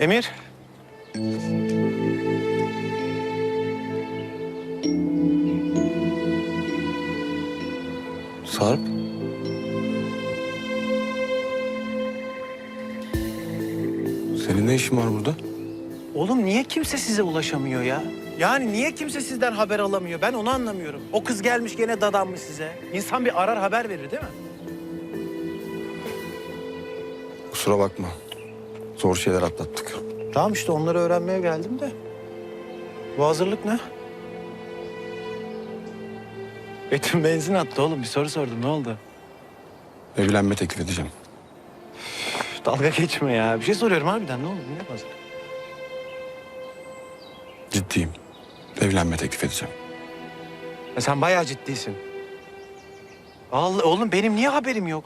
Emir. Sarp. Senin ne işin var burada? Oğlum niye kimse size ulaşamıyor ya? Yani niye kimse sizden haber alamıyor? Ben onu anlamıyorum. O kız gelmiş gene dadanmış size. İnsan bir arar haber verir değil mi? Kusura bakma. Zor şeyler atlattık. Tamam işte onları öğrenmeye geldim de. Bu hazırlık ne? Betim benzin attı oğlum. Bir soru sordum. Ne oldu? Evlenme teklif edeceğim. Üf, Dalga geçme ya. Bir şey soruyorum harbiden. Ne oldu? Ne hazır? Ciddiyim. Evlenme teklif edeceğim. Ya sen bayağı ciddisin. Allah oğlum benim niye haberim yok?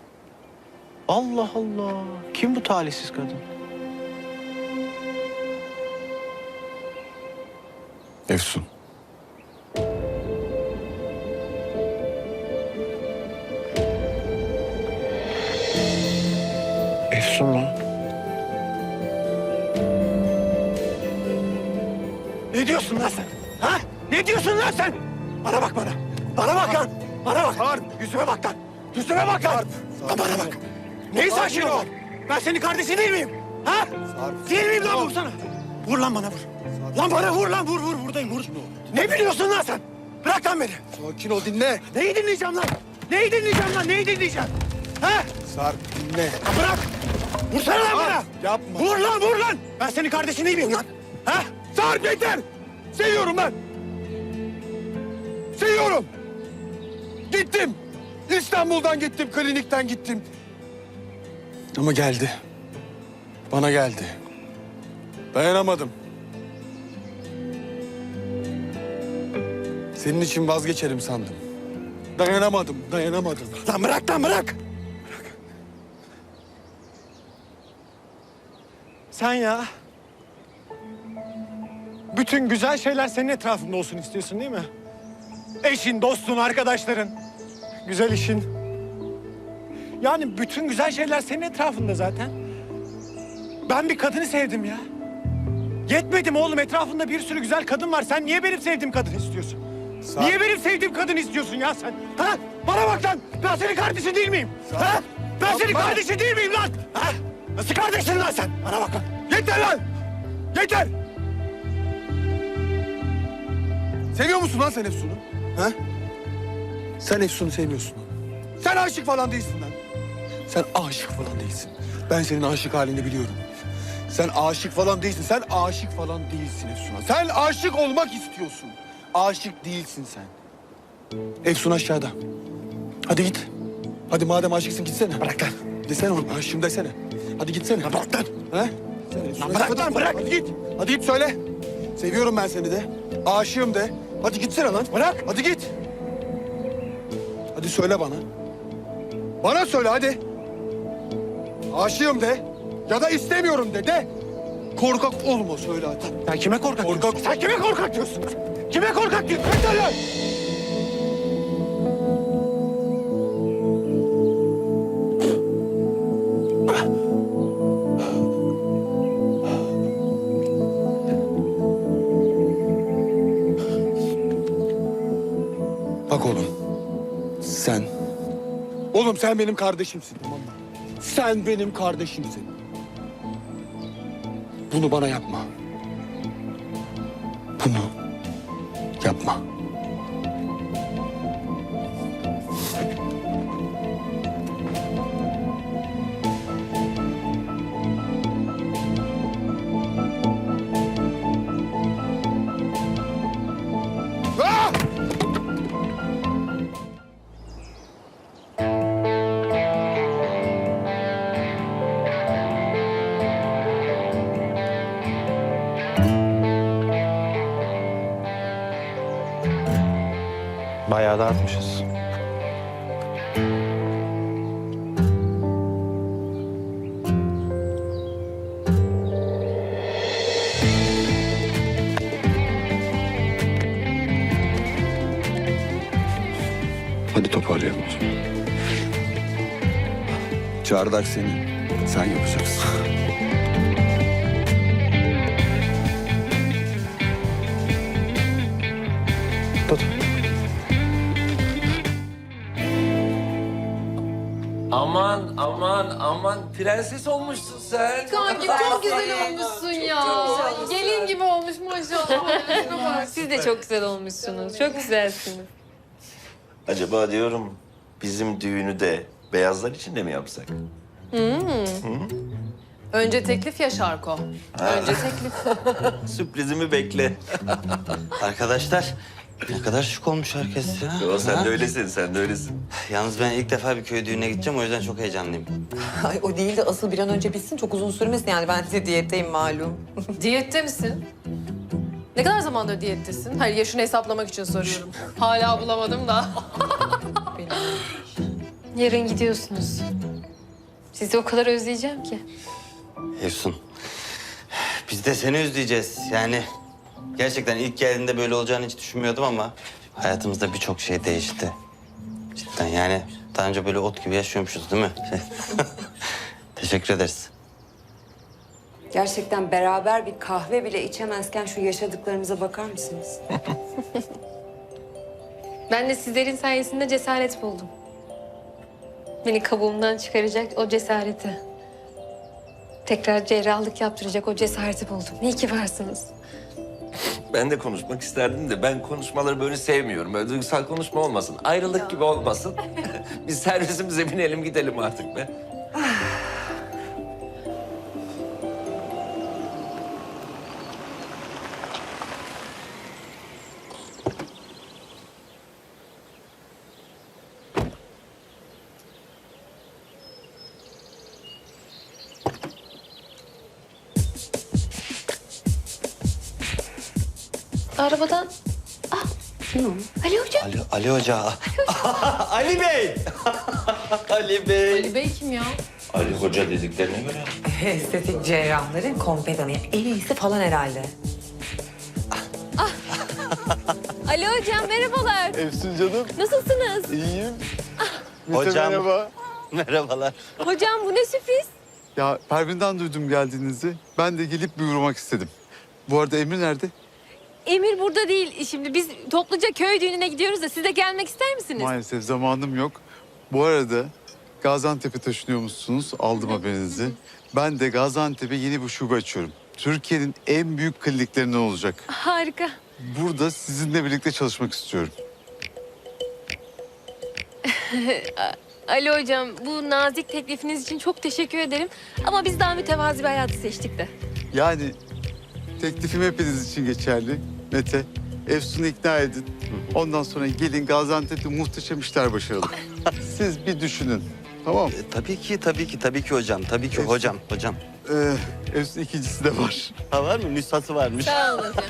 Allah Allah. Kim bu talihsiz kadın? Efsun. Efsun mu? Ne diyorsun lan sen? Ha? Ne diyorsun lan sen? Bana bak bana. Bana bak lan. Bana bak. Sarp. Yüzüme bak lan. Yüzüme bak lan. Lan bana bak. Neyi sakin ol? Ben senin kardeşin değil miyim? Ha? Değil miyim lan vursana. Vur lan bana vur. Lan bana vur lan vur vur buradayım vur. Ne biliyorsun lan sen? Bırak lan beni. Sakin ol dinle. Neyi dinleyeceğim lan? Neyi dinleyeceğim lan? Neyi dinleyeceğim? Ha? Sarp dinle. Ya Bırak! Vursana lan bana! yapma. Vur lan vur lan! Ben senin kardeşin değil miyim lan? Ha? Sarp yeter. Seviyorum ben. Seviyorum. Gittim. İstanbul'dan gittim, klinikten gittim. Ama geldi. Bana geldi. Dayanamadım. Senin için vazgeçerim sandım. Dayanamadım, dayanamadım. Lan bırak lan bırak! Sen ya... Bütün güzel şeyler senin etrafında olsun istiyorsun değil mi? Eşin, dostun, arkadaşların. Güzel işin. Yani bütün güzel şeyler senin etrafında zaten. Ben bir kadını sevdim ya. Yetmedi mi oğlum? Etrafında bir sürü güzel kadın var. Sen niye benim sevdiğim kadını istiyorsun? Sarp. Niye benim sevdiğim kadını istiyorsun ya sen? Ha? Bana bak lan! Ben senin kardeşin değil miyim? Ha? Ben senin Yapma. kardeşin değil miyim lan? Ha? Nasıl kardeşsin lan sen? Bana bak lan! Yeter lan! Yeter! Seviyor musun lan sen Efsun'u? Ha? Sen Efsun'u sevmiyorsun. Sen aşık falan değilsin lan. Sen aşık falan değilsin. Ben senin aşık halini biliyorum. Sen aşık falan değilsin. Sen aşık falan değilsin Efsun'a. Sen aşık olmak istiyorsun. Aşık değilsin sen. Efsun aşağıda. Hadi git. Hadi madem aşıksın gitsene. Bırak lan! Desene oğlum aşığım desene. Hadi gitsene. Lan bırak lan! He? Sen Lan bırak lan, bırak! Hadi git. Hadi git söyle. Seviyorum ben seni de. Aşığım de. Hadi gitsene lan. Bırak! Hadi git. Hadi söyle bana. Bana söyle hadi. Aşığım de. Ya da istemiyorum de de. Korkak olma söyle hadi. Sen kime korkak Korkak- diyorsun? Sen kime korkak diyorsun? Kime korkak? Yeter lan! Bak oğlum. Sen. Oğlum sen benim kardeşimsin tamam mı? Sen benim kardeşimsin. Bunu bana yapma. Bunu Bayağı dağıtmışız. Hadi toparlayalım o zaman. Senin. Sen yapacaksın. aman prenses olmuşsun sen. Kanki çok güzel olmuşsun ya. Gelin gibi olmuş maşallah. Siz de çok güzel olmuşsunuz. Çok güzelsiniz. Acaba diyorum bizim düğünü de beyazlar içinde mi yapsak? Önce teklif ya Şarko. Önce teklif. Sürprizimi bekle. Arkadaşlar ne kadar şık olmuş herkes ya. Yo, sen Ha? de öylesin, sen de öylesin. Yalnız ben ilk defa bir köy düğününe gideceğim o yüzden çok heyecanlıyım. Ay o değil de asıl bir an önce bitsin çok uzun sürmesin yani ben de diyetteyim malum. Diyette misin? Ne kadar zamandır diyettesin? Hayır yaşını hesaplamak için soruyorum. Hala bulamadım da. Yarın gidiyorsunuz. Sizi o kadar özleyeceğim ki. Efsun. Biz de seni özleyeceğiz. Yani gerçekten ilk geldiğinde böyle olacağını hiç düşünmüyordum ama hayatımızda birçok şey değişti. Cidden yani daha önce böyle ot gibi yaşıyormuşuz değil mi? Teşekkür ederiz. Gerçekten beraber bir kahve bile içemezken şu yaşadıklarımıza bakar mısınız? Ben de sizlerin sayesinde cesaret buldum. Beni kabuğumdan çıkaracak o cesareti. Tekrar cerrahlık yaptıracak o cesareti buldum. İyi ki varsınız. Ben de konuşmak isterdim de ben konuşmaları böyle sevmiyorum. Böyle duygusal konuşma olmasın. Ayrılık gibi olmasın. Biz servisimize binelim gidelim artık be. Arabadan... Ah, Ali Hoca. Ali, Ali Hoca. Ali Bey. Ali Bey. Ali Bey kim ya? Ali Hoca dediklerine göre. Estetik cerrahların kompedanı. En iyisi falan herhalde. Ali Hocam merhabalar. Efsun canım. Nasılsınız? İyiyim. Hocam. merhaba. Merhabalar. Hocam bu ne sürpriz? Ya Pervin'den duydum geldiğinizi. Ben de gelip bir uğramak istedim. Bu arada Emir nerede? Emir burada değil. Şimdi biz topluca köy düğününe gidiyoruz da siz de gelmek ister misiniz? Maalesef zamanım yok. Bu arada Gaziantep'e taşınıyormuşsunuz. Aldım haberinizi. Ben de Gaziantep'e yeni bir şube açıyorum. Türkiye'nin en büyük kliniklerinden olacak. Harika. Burada sizinle birlikte çalışmak istiyorum. Ali hocam bu nazik teklifiniz için çok teşekkür ederim. Ama biz daha mütevazi bir hayatı seçtik de. Yani teklifim hepiniz için geçerli. Mete, Efsun'u ikna edin. Ondan sonra gelin Gaziantep'te muhteşem işler başaralım. Siz bir düşünün. Tamam. E, tabii ki, tabii ki, tabii ki hocam. Tabii ki Efsun. hocam, hocam. Ee, Efsun ikincisi de var. Ha var mı? Nüshası varmış. Sağ olun hocam.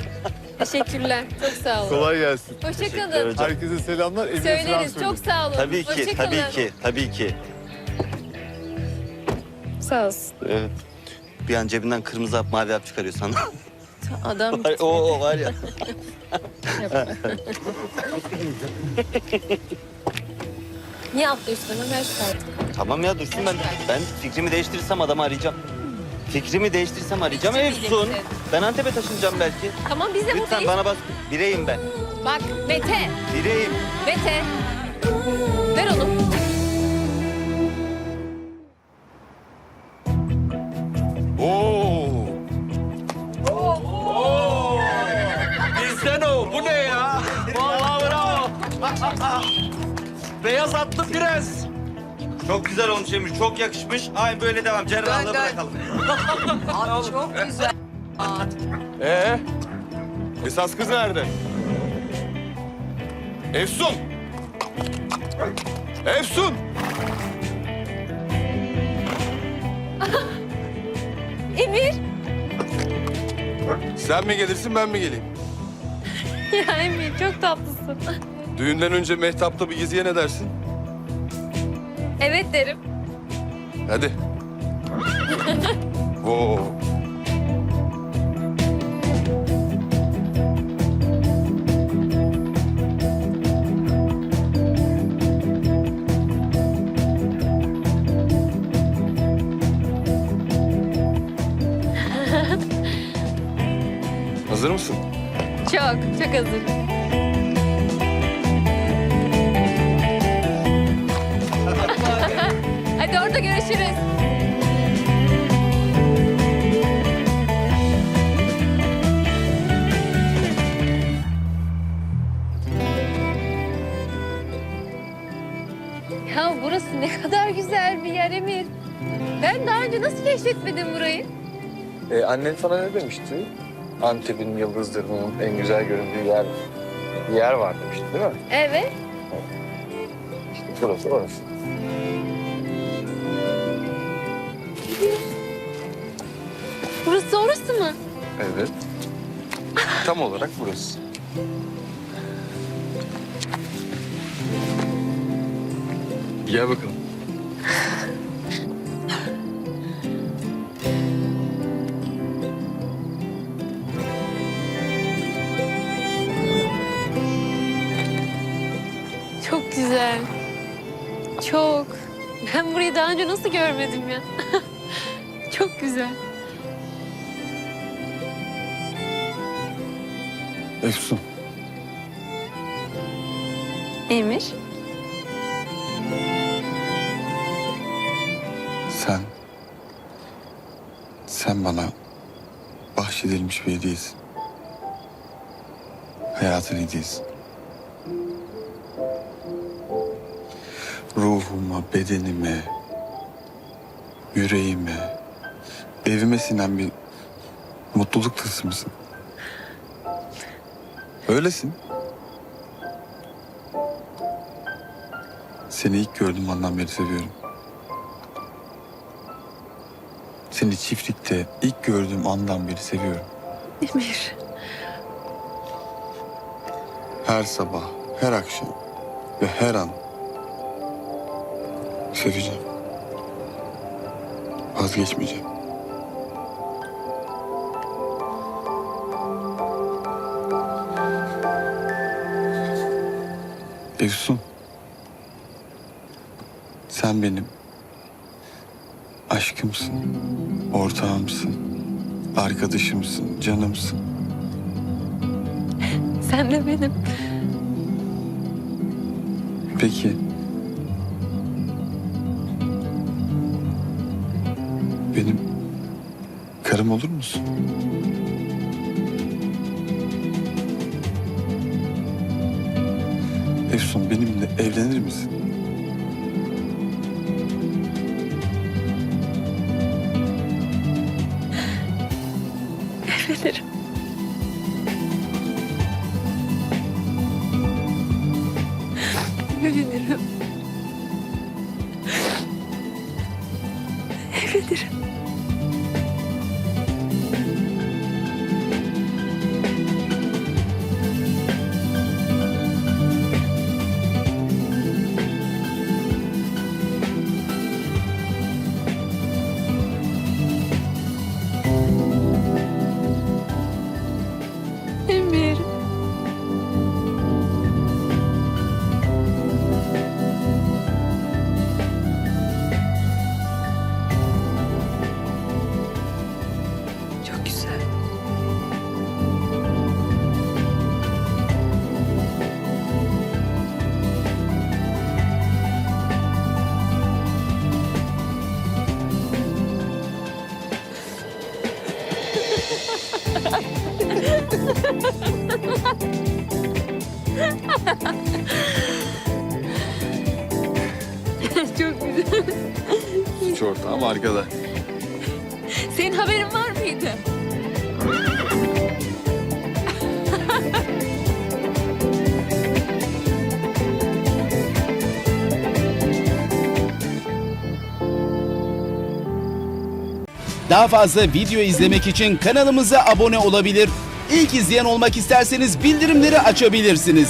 Teşekkürler. Çok sağ olun. Kolay gelsin. Hoşçakalın. hocam. Herkese selamlar. Eline selam Söyleriz. söyleyin. Çok sağ olun. Tabii ki, Hoşça tabii kalın. ki, tabii ki. Sağ olsun. Evet. Bir an cebinden kırmızı hap, mavi hap çıkarıyor sana. Adam Var- o, o var ya. niye hemen ver şu kartı. Tamam ya dursun ben. Ben fikrimi değiştirirsem adamı arayacağım. Fikrimi değiştirirsem arayacağım. Efsun. Ben Antep'e taşınacağım belki. Tamam biz de Lütfen buradayız. bana bak. Bireyim ben. Bak Mete. Bireyim. Mete. Ver onu. Beyaz atlı prens. Çok güzel olmuş Emir. Çok yakışmış. Ay böyle devam. Cerrahlığı bırakalım. Abi çok güzel. Ee, esas kız nerede? Efsun! Efsun! Emir. Sen mi gelirsin ben mi geleyim? Ya Emir çok tatlısın. Düğünden önce Mehtap'ta bir geziye ne dersin? Evet derim. Hadi. Oo. Hazır mısın? Çok, çok hazır. Görüşürüz. Ya burası ne kadar güzel bir yer Emir. Ben daha önce nasıl keşfetmedim burayı? Ee, annen sana ne demişti? Antep'in yıldızlarının en güzel göründüğü yer bir yer var demişti değil mi? Evet. İşte burası orası. Burası orası mı? Evet. Tam olarak burası. Gel bakalım. Çok güzel. Çok. Ben burayı daha önce nasıl görmedim ya? Çok güzel. Efsun. Emir. Sen... Sen bana bahşedilmiş bir hediyesin. Hayatın hediyesi. Ruhuma, bedenime, yüreğime, evime sinen bir mutluluk tılsımısın. Öylesin. Seni ilk gördüğüm andan beri seviyorum. Seni çiftlikte ilk gördüğüm andan beri seviyorum. Emir. Her sabah, her akşam ve her an seveceğim. Vazgeçmeyeceğim. Efsun. Sen benim aşkımsın, ortağımsın, arkadaşımsın, canımsın. Sen de benim. Peki. Benim karım olur musun? Efsun benimle evlenir misin? Suç ortağım arkada. Senin haberin var mıydı? Daha fazla video izlemek için kanalımıza abone olabilir. İlk izleyen olmak isterseniz bildirimleri açabilirsiniz.